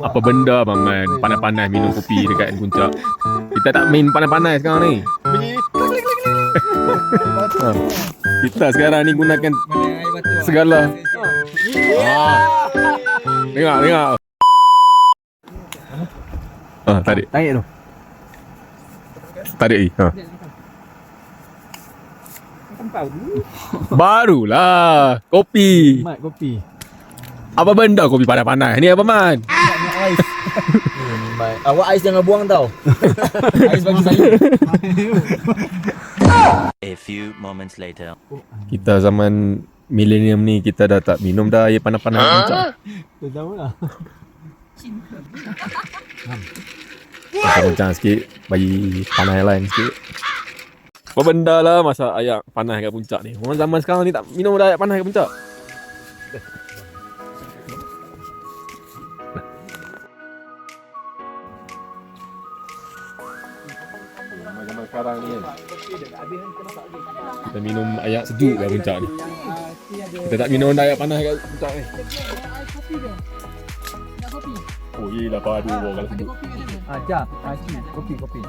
Apa benda paman panas-panas minum kopi dekat puncak. Kita tak main panas-panas sekarang ni. Ha. Kita sekarang ni gunakan segala. Ah. Tengok, tengok. Ah, tarik. Tarik tu. Tarik lagi. Ha. Barulah kopi. Mat kopi. Apa benda kopi panas-panas ni apa man? Ais. Baik. Awak ais jangan buang tau. ais bagi saya. A few moments later. Kita zaman milenium ni kita dah tak minum dah air panas-panas puncak. Tu tahu lah. Kencang sikit Bagi panas yang lain sikit Apa benda lah masa ayak panas kat puncak ni Orang zaman sekarang ni tak minum dah ayak panas kat puncak Zaman sekarang ni kan Kita minum ayak sejuk kat puncak ni Kita tak minum ayak panas kat puncak ni Oh yelah padu orang kalau sejuk Ah, Jah. Ah, ci. Kopi, kopi.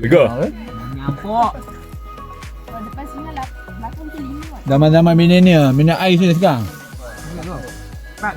Lega? Kalau depan sini lah belakang tu lima. Zaman-zaman milenial, minat ais ni sekarang. Pak,